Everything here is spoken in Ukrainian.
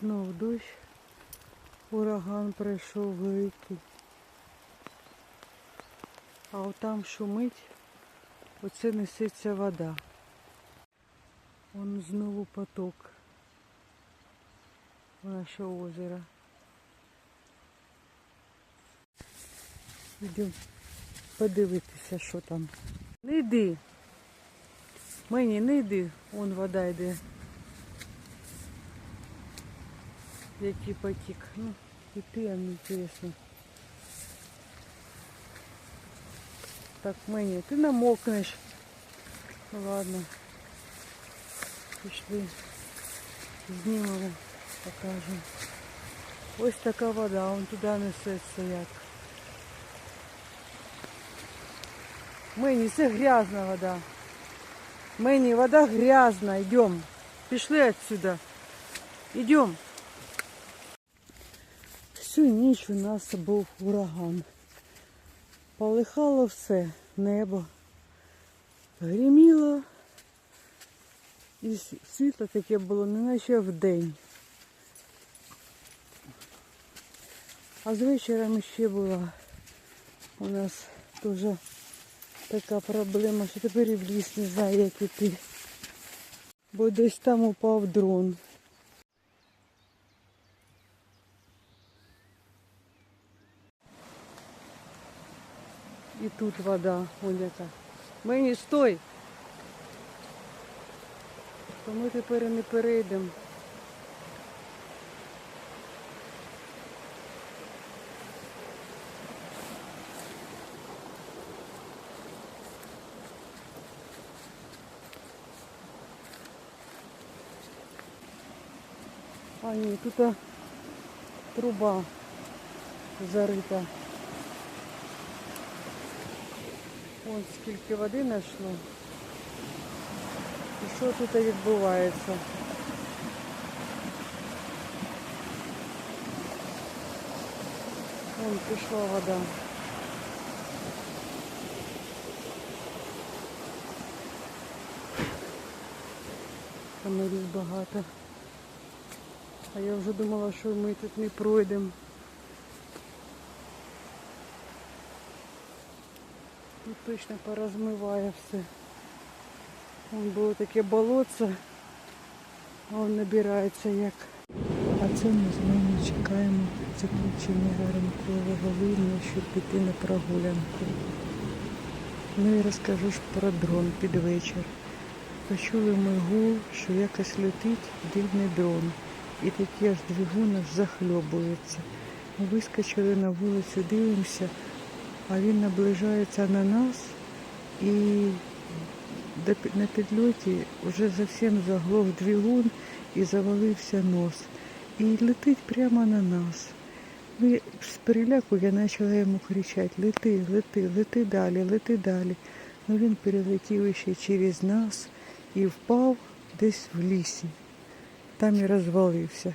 Знов дощ. Ураган прийшов великий. А отам шумить, оце несеться вода. Вон знову поток. в Наше озеро. Йдемо подивитися, що там. Не йди. Мені не йди, вон вода йде. Який потік. Ну, іти, а не інтересно. Так, мені, ти намокнеш. Ну ладно. Пішли. Знімемо, покажемо. Ось така вода, вон туди несеться як. Мені, це грязна вода. Мені, вода грязна, йдем. Пішли отсюда. Йдем. Всю ніч у нас був ураган. Полихало все, небо. Гриміло. І світло таке було, не наче вдень. А з вечором ще була у нас теж така проблема, що тепер і в ліс не знаю, як іти. Бо десь там упав дрон. І тут вода, вон яка. Мені стой! То ми тепер не перейдемо. А ні, тут труба зарита. Ось скільки води знайшло. І що тут відбувається? Вон пішла вода. Комарів багато. А я вже думала, що ми тут не пройдемо. Тут точно порозмиває все. Вон було таке болотце, а он набирається як. А це ми з вами чекаємо закінчення ранкового вільного, щоб піти на прогулянку. Ну і розкажу ж про дрон під вечір. Почули ми гул, що якось летить дивний дрон. І такий аж двигун аж захльобується. Ми вискочили на вулицю, дивимося, а він наближається на нас і на підльоті вже зовсім заглох двигун і завалився нос. І летить прямо на нас. Ми з переляку я почала йому кричати, лети, лети, лети далі, лети далі. Ну він перелетів ще через нас і впав десь в лісі. Там і розвалився.